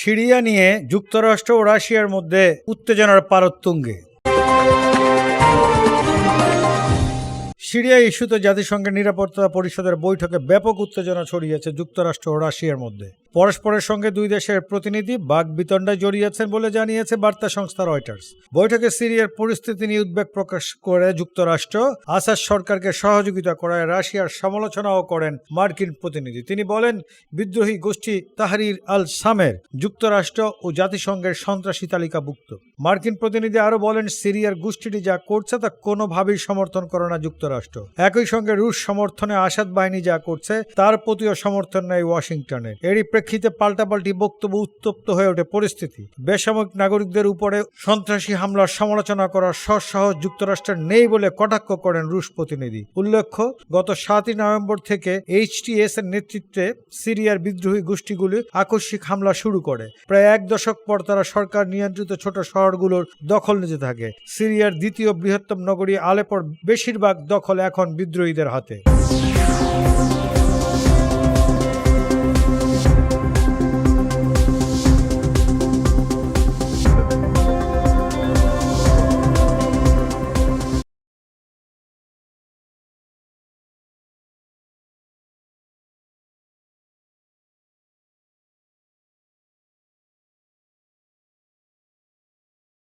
Syria নিয়ে যুক্তরাষ্ট্র ও রাশিয়ার মধ্যে উত্তেজনার পারত্তুঙ্গে। সিরিয়া ইস্যুতে জাতিসংঘের নিরাপত্তা পরিষদের বৈঠকে ব্যাপক উত্তেজনা ছড়িয়েছে যুক্তরাষ্ট্র ও রাশিয়ার মধ্যে। পরস্পরের সঙ্গে দুই দেশের প্রতিনিধি বাক বিতণ্ডায় জড়িয়েছেন বলে জানিয়েছে বার্তা সংস্থা রয়টার্স। বৈঠকে সিরিয়ার পরিস্থিতি নিয়ে উদ্বেগ প্রকাশ করে যুক্তরাষ্ট্র, আসাদ সরকারকে সহযোগিতা করায় রাশিয়ার সমালোচনাও করেন মার্কিন প্রতিনিধি। তিনি বলেন, বিদ্রোহী গোষ্ঠী তাহরির আল সামের যুক্তরাষ্ট্র ও জাতিসংঘের সন্ত্রাসী তালিকাভুক্ত। মার্কিন প্রতিনিধি আরও বলেন, সিরিয়ার গোষ্ঠীটি যা করছে তা কোনোভাবেই সমর্থন করে না যুক্তরাষ্ট্র। একই সঙ্গে রুশ সমর্থনে আসাদ বাহিনী যা করছে তার প্রতিও সমর্থন নেয় ওয়াশিংটনের এরই প্রেক্ষিতে পাল্টাপাল্টি বক্তব্য উত্তপ্ত হয়ে ওঠে পরিস্থিতি। বেসামরিক নাগরিকদের উপরে সন্ত্রাসী হামলার সমালোচনা করার সৎসাহস যুক্তরাষ্ট্রের নেই বলে কটাক্ষ করেন রুশ প্রতিনিধি। উল্লেখ্য, গত সাতই নভেম্বর থেকে এইচটিএস এর নেতৃত্বে সিরিয়ার বিদ্রোহী গোষ্ঠীগুলি আকস্মিক হামলা শুরু করে। প্রায় এক দশক পর তারা সরকার নিয়ন্ত্রিত ছোট শহরগুলোর দখল নিতে থাকে। সিরিয়ার দ্বিতীয় বৃহত্তম নগরী আলেপর বেশিরভাগ দখল এখন বিদ্রোহীদের হাতে।